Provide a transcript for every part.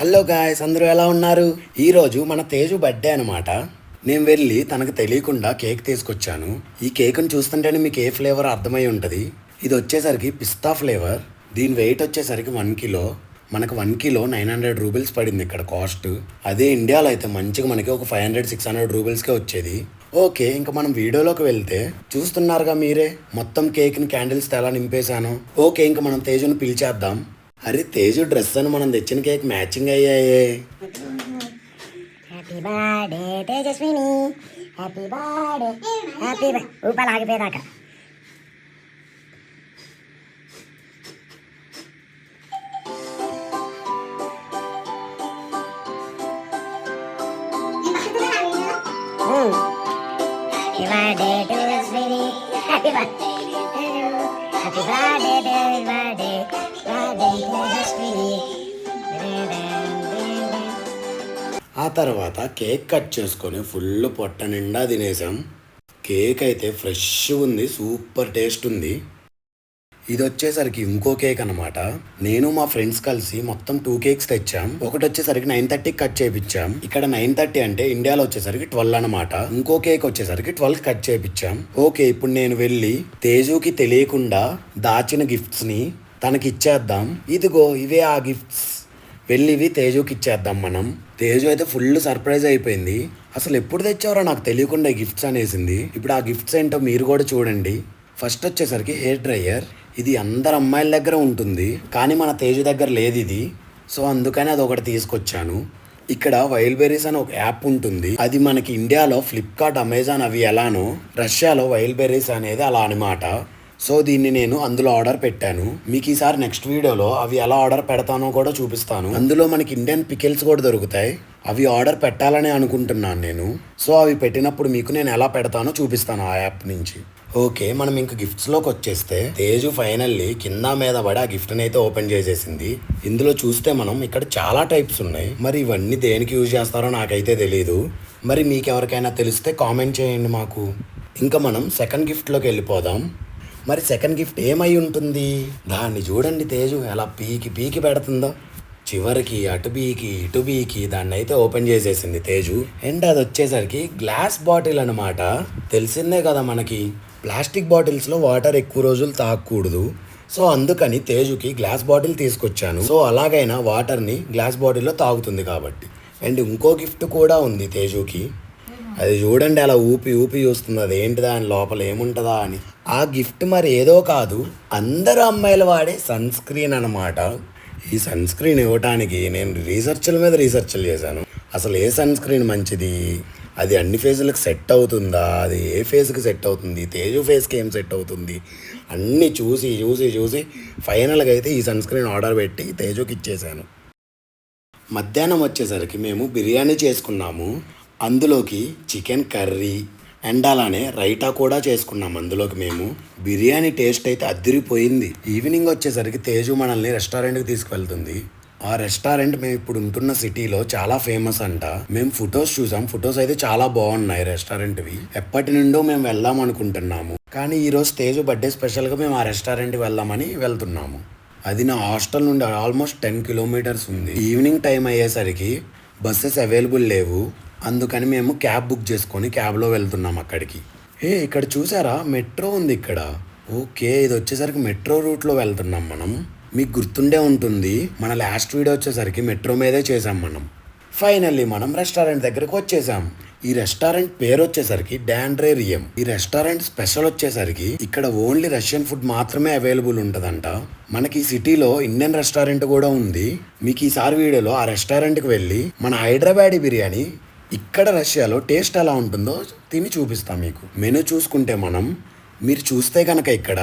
Hello guys అందరూ ఎలా ఉన్నారు? ఈరోజు మన తేజు బర్త్డే అనమాట నేను వెళ్ళి తనకు తెలియకుండా కేక్ తీసుకొచ్చాను. ఈ కేక్ను చూస్తుంటేనే మీకు ఏ ఫ్లేవర్ అర్థమై ఉంటుంది? ఇది వచ్చేసరికి పిస్తా ఫ్లేవర్. దీని వెయిట్ వచ్చేసరికి వన్ కిలో. మనకు one kilo nine hundred rupees పడింది ఇక్కడ కాస్ట్. అదే ఇండియాలో అయితే మంచిగా మనకి ఒక ఫైవ్ హండ్రెడ్ సిక్స్ హండ్రెడ్ రూపీస్కే వచ్చేది. ఓకే ఇంకా మనం వీడియోలోకి వెళ్తే చూస్తున్నారుగా మీరే. మొత్తం కేక్ని క్యాండిల్స్ ఎలా నింపేశాను. ఓకే ఇంకా మనం తేజుని పిలిచేద్దాం. అరే తేజు డ్రెస్ అని మనం తెచ్చిన cake matching అయ్యాయే. Happy birthday Tejaswini. Happy birthday happy రూపాయలు ఆగిపోయేదాకా. Happy birthday Tejaswini. Happy birthday happy birthday birthday ఆ తర్వాత కేక్ కట్ చేసుకొని ఫుల్ పొట్ట నిండా తినేసాం. కేక్ అయితే ఫ్రెష్ ఉంది సూపర్ టేస్ట్ ఉంది. ఇది వచ్చేసరికి ఇంకో కేక్ అనమాట నేను మా ఫ్రెండ్స్ కలిసి మొత్తం టూ కేక్స్ తెచ్చాం. ఒకటి వచ్చేసరికి నైన్ థర్టీకి కట్ చేపించాం ఇక్కడ నైన్ థర్టీ అంటే ఇండియాలో వచ్చేసరికి ట్వెల్వ్ అనమాట ఇంకో కేక్ వచ్చేసరికి ట్వెల్వ్ కట్ చేపించాం ఓకే ఇప్పుడు నేను వెళ్ళి తేజుకి తెలియకుండా దాచిన గిఫ్ట్స్ని తనకి ఇచ్చేద్దాం ఇదిగో ఇవే ఆ గిఫ్ట్స్ వెళ్ళివి తేజుకి ఇచ్చేద్దాం మనం. తేజు అయితే ఫుల్ సర్ప్రైజ్ అయిపోయింది. అసలు ఎప్పుడు తెచ్చావరో నాకు తెలియకుండా ఈ గిఫ్ట్స్ అనేసింది. ఇప్పుడు ఆ గిఫ్ట్స్ ఏంటో మీరు కూడా చూడండి. ఫస్ట్ వచ్చేసరికి హెయిర్ డ్రయర్ ఇది అందరు అమ్మాయిల దగ్గర ఉంటుంది. కానీ మన తేజు దగ్గర లేదు ఇది. సో అందుకని అది ఒకటి తీసుకొచ్చాను. ఇక్కడ వైల్డ్ బెర్రీస్ అని ఒక యాప్ ఉంటుంది. అది మనకి ఇండియాలో ఫ్లిప్కార్ట్ అమెజాన్ అవి ఎలానో రష్యాలో వైల్డ్ బెర్రీస్ అనేది అలా అనమాట సో దీన్ని నేను అందులో ఆర్డర్ పెట్టాను. మీకు ఈసారి నెక్స్ట్ వీడియోలో అవి ఎలా ఆర్డర్ పెడతానో కూడా చూపిస్తాను. అందులో మనకి ఇండియన్ పికిల్స్ కూడా దొరుకుతాయి. అవి ఆర్డర్ పెట్టాలని అనుకుంటున్నాను నేను. సో అవి పెట్టినప్పుడు మీకు నేను ఎలా పెడతానో చూపిస్తాను ఆ యాప్ నుంచి. ఓకే మనం ఇంక గిఫ్ట్స్లోకి వచ్చేస్తే తేజు ఫైనల్లీ కింద మీద పడి ఆ గిఫ్ట్ని అయితే ఓపెన్ చేసేసింది. ఇందులో చూస్తే మనం ఇక్కడ చాలా టైప్స్ ఉన్నాయి. మరి ఇవన్నీ దేనికి యూజ్ చేస్తారో నాకైతే తెలియదు మరి మీకు ఎవరికైనా తెలిస్తే కామెంట్ చేయండి మాకు. ఇంకా మనం సెకండ్ గిఫ్ట్లోకి వెళ్ళిపోదాం. మరి సెకండ్ గిఫ్ట్ ఏమై ఉంటుంది? దాన్ని చూడండి తేజు ఎలా పీకి పీకి పెడుతుందో. చివరికి అటు బీకి ఇటు బీకి దాన్ని అయితే ఓపెన్ చేసేసింది తేజు. అండ్ అది వచ్చేసరికి గ్లాస్ బాటిల్ అనమాట తెలిసిందే కదా మనకి ప్లాస్టిక్ బాటిల్స్లో వాటర్ ఎక్కువ రోజులు తాగకూడదు సో అందుకని తేజుకి గ్లాస్ బాటిల్ తీసుకొచ్చాను. సో అలాగైనా వాటర్ని గ్లాస్ బాటిల్లో తాగుతుంది కాబట్టి. అండ్ ఇంకో గిఫ్ట్ కూడా ఉంది తేజుకి. అది చూడండి అలా ఊపి ఊపి చూస్తుంది. అది ఏంటి దాని లోపల ఏముంటుందా అని. ఆ గిఫ్ట్ మరి ఏదో కాదు అందరు అమ్మాయిలు వాడే సన్ స్క్రీన్ అనమాట ఈ సన్ స్క్రీన్ ఇవ్వటానికి నేను రీసెర్చ్ల మీద రీసెర్చ్లు చేశాను. అసలు ఏ సన్ స్క్రీన్ మంచిది? అది అన్ని ఫేజులకు సెట్ అవుతుందా? అది ఏ ఫేస్కి సెట్ అవుతుంది? తేజు ఫేస్కి ఏం సెట్ అవుతుంది? అన్నీ చూసి చూసి చూసి ఫైనల్గా అయితే ఈ సన్ స్క్రీన్ ఆర్డర్ పెట్టి తేజుకి ఇచ్చేసాను మధ్యాహ్నం వచ్చేసరికి మేము బిర్యానీ చేసుకున్నాము. అందులోకి చికెన్ కర్రీ అండ్ అలానే రైటా కూడా చేసుకున్నాం. అందులోకి మేము బిర్యానీ టేస్ట్ అయితే అదిరిపోయింది. ఈవినింగ్ వచ్చేసరికి తేజు మనల్ని రెస్టారెంట్కి తీసుకువెళ్తుంది. ఆ రెస్టారెంట్ మేము ఇప్పుడు ఉంటున్న సిటీలో చాలా ఫేమస్ అంట. మేము ఫొటోస్ చూసాం. ఫొటోస్ అయితే చాలా బాగున్నాయి రెస్టారెంట్వి. ఎప్పటి నుండో మేము వెళ్దాం అనుకుంటున్నాము. కానీ ఈరోజు తేజు బర్త్డే స్పెషల్గా మేము ఆ రెస్టారెంట్కి వెళ్దామని వెళ్తున్నాము. అది నా హాస్టల్ నుండి ఆల్మోస్ట్ టెన్ కిలోమీటర్స్ ఉంది. ఈవినింగ్ టైం అయ్యేసరికి బస్సెస్ అవైలబుల్ లేవు. అందుకని మేము క్యాబ్ బుక్ చేసుకొని క్యాబ్లో వెళ్తున్నాం అక్కడికి. ఏ ఇక్కడ చూసారా? మెట్రో ఉంది ఇక్కడ. ఓకే ఇది వచ్చేసరికి మెట్రో రూట్లో వెళ్తున్నాం మనం. మీకు గుర్తుండే ఉంటుంది మన లాస్ట్ వీడియో వచ్చేసరికి మెట్రో మీదే చేసాం మనం. ఫైనల్లీ మనం రెస్టారెంట్ దగ్గరికి వచ్చేసాం. ఈ రెస్టారెంట్ పేరు వచ్చేసరికి డాండ్రేరియం. ఈ రెస్టారెంట్ స్పెషల్ వచ్చేసరికి ఇక్కడ ఓన్లీ రష్యన్ ఫుడ్ మాత్రమే అవైలబుల్ ఉంటుందంట. మనకి సిటీలో ఇండియన్ రెస్టారెంట్ కూడా ఉంది. మీకు ఈసారి వీడియోలో ఆ రెస్టారెంట్కి వెళ్ళి మన హైదరాబాదీ బిర్యానీ ఇక్కడ రష్యాలో టేస్ట్ ఎలా ఉంటుందో తిని చూపిస్తాం మీకు. మెనూ చూసుకుంటే మనం మీరు చూస్తే కనుక ఇక్కడ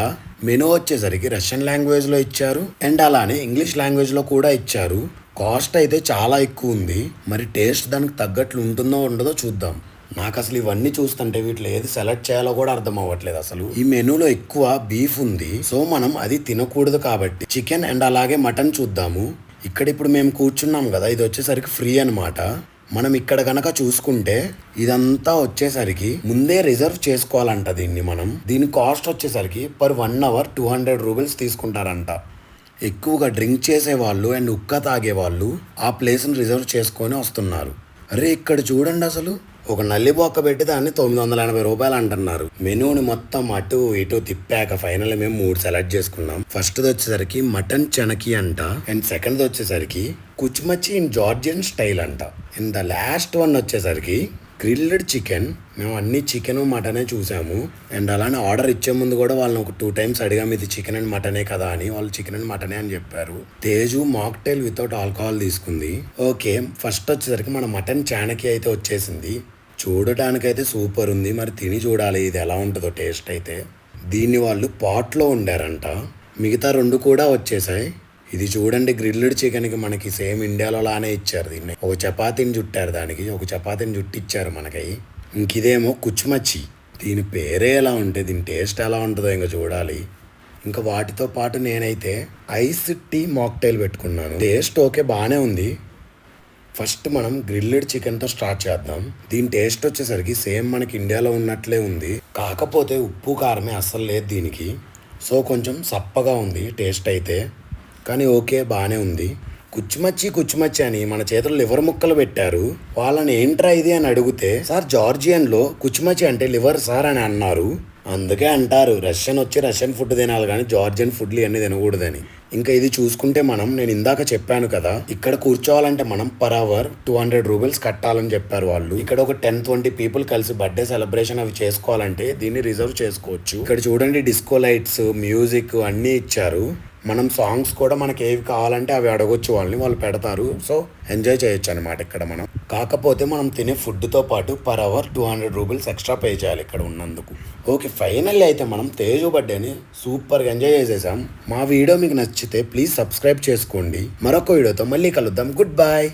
మెనూ వచ్చేసరికి రష్యన్ లాంగ్వేజ్లో ఇచ్చారు అండ్ అలానే ఇంగ్లీష్ లాంగ్వేజ్లో కూడా ఇచ్చారు. కాస్ట్ అయితే చాలా ఎక్కువ ఉంది. మరి టేస్ట్ దానికి తగ్గట్లు ఉంటుందో ఉండదో చూద్దాం. నాకు అసలు ఇవన్నీ చూస్తుంటే వీటిలో ఏది సెలెక్ట్ చేయాలో కూడా అర్థం అవ్వట్లేదు అసలు. ఈ మెనూలో ఎక్కువ బీఫ్ ఉంది. సో మనం అది తినకూడదు కాబట్టి చికెన్ అండ్ అలాగే మటన్ చూద్దాము. ఇక్కడ ఇప్పుడు మేము కూర్చున్నాం కదా ఇది వచ్చేసరికి ఫ్రీ అనమాట మనం ఇక్కడ కనుక చూసుకుంటే ఇదంతా వచ్చేసరికి ముందే రిజర్వ్ చేసుకోవాలంట దీన్ని మనం. దీని కాస్ట్ వచ్చేసరికి per one hour two hundred rupees తీసుకుంటారంట. ఎక్కువగా డ్రింక్ చేసేవాళ్ళు అండ్ ఉక్క తాగేవాళ్ళు ఆ ప్లేస్ని రిజర్వ్ చేసుకొని వస్తున్నారు. అరే ఇక్కడ చూడండి అసలు. ఒక నల్లి బొక్క పెట్టి దాన్ని తొమ్మిది వందల ఎనభై రూపాయలు అంటున్నారు. మెనూని మొత్తం అటు ఇటు తిప్పాక ఫైనల్ మేము మూడు సెలెక్ట్ చేసుకున్నాం. ఫస్ట్ వచ్చేసరికి మటన్ చెనకి అంట. అండ్ సెకండ్ వచ్చేసరికి కుచ్మచ్చి ఇన్ జార్జియన్ స్టైల్ అంట. అండ్ ద లాస్ట్ వన్ వచ్చేసరికి గ్రిల్డ్ చికెన్. మేము అన్ని చికెన్ మటనే చూసాము. అండ్ అలానే ఆర్డర్ ఇచ్చే ముందు కూడా వాళ్ళని ఒక టూ టైమ్స్ అడిగాము ఇది చికెన్ అండ్ మటనే కదా అని. వాళ్ళు చికెన్ అండ్ మటనే అని చెప్పారు. తేజు మాక్టైల్ వితౌట్ ఆల్కహాల్ తీసుకుంది. ఓకే ఫస్ట్ వచ్చేసరికి మన మటన్ చానకి అయితే వచ్చేసింది. చూడటానికైతే సూపర్ ఉంది. మరి తిని చూడాలి. ఇది ఎలా ఉంటుందో టేస్ట్ అయితే. దీన్ని వాళ్ళు పాట్లో ఉండారంట. మిగతా రెండు కూడా వచ్చేసాయి. ఇది చూడండి గ్రిల్డ్ చికెన్కి మనకి సేమ్ ఇండియాలో లానే ఇచ్చారు దీన్ని. ఒక చపాతీని చుట్టారు దానికి. ఒక చపాతీని చుట్టిచ్చారు మనకి. ఇంక ఇదేమో కుచ్మచ్చి దీని పేరే ఎలా ఉంటే దీని టేస్ట్ ఎలా ఉంటుందో ఇంకా చూడాలి. ఇంకా వాటితో పాటు నేనైతే ఐస్ టీ మాక్టైల్ పెట్టుకున్నాను. టేస్ట్ ఓకే బాగానే ఉంది. ఫస్ట్ మనం గ్రిల్డ్ చికెన్తో స్టార్ట్ చేద్దాం. దీని టేస్ట్ వచ్చేసరికి సేమ్ మనకి ఇండియాలో ఉన్నట్లే ఉంది. కాకపోతే ఉప్పు కారమే అస్సలు లేదు దీనికి. సో కొంచెం సప్పగా ఉంది టేస్ట్ అయితే. కానీ ఓకే బాగానే ఉంది. కుచ్చుమచ్చి కుచ్చుమచ్చి అని మన చేతులు లివర్ ముక్కలు పెట్టారు. వాళ్ళని ఏంట్రా ఇది అని అడిగితే సార్ జార్జియన్లో కుచ్చుమచ్చి అంటే లివర్ సార్ అని అన్నారు. అందుకే అంటారు రష్యన్ వచ్చి రష్యన్ ఫుడ్ తినాలి కానీ జార్జియన్ ఫుడ్లు ఇవన్నీ తినకూడదని. ఇంకా ఇది చూసుకుంటే మనం నేను ఇందాక చెప్పాను కదా ఇక్కడ కూర్చోవాలంటే మనం per hour two hundred rupees కట్టాలని చెప్పారు వాళ్ళు. ఇక్కడ ఒక టెన్ ట్వంటీ పీపుల్ కలిసి బర్త్డే సెలబ్రేషన్ అవి చేసుకోవాలంటే దీన్ని రిజర్వ్ చేసుకోవచ్చు. ఇక్కడ చూడండి డిస్కో లైట్స్ మ్యూజిక్ అన్నీ ఇచ్చారు. మనం సాంగ్స్ కూడా మనకి ఏవి కావాలంటే అవి అడగొచ్చు వాళ్ళని వాళ్ళు పెడతారు. సో ఎంజాయ్ చేయొచ్చు అనమాట ఇక్కడ మనం. కాకపోతే మనం తినే ఫుడ్తో పాటు per hour two hundred rupees extra pay చేయాలి ఇక్కడ ఉన్నందుకు. ఓకే ఫైనల్లీ అయితే మనం తేజు బర్త్డేని సూపర్గా ఎంజాయ్ చేసేసాం. మా వీడియో మీకు నచ్చితే ప్లీజ్ సబ్స్క్రైబ్ చేసుకోండి. మరొక వీడియోతో మళ్ళీ కలుద్దాం. Good bye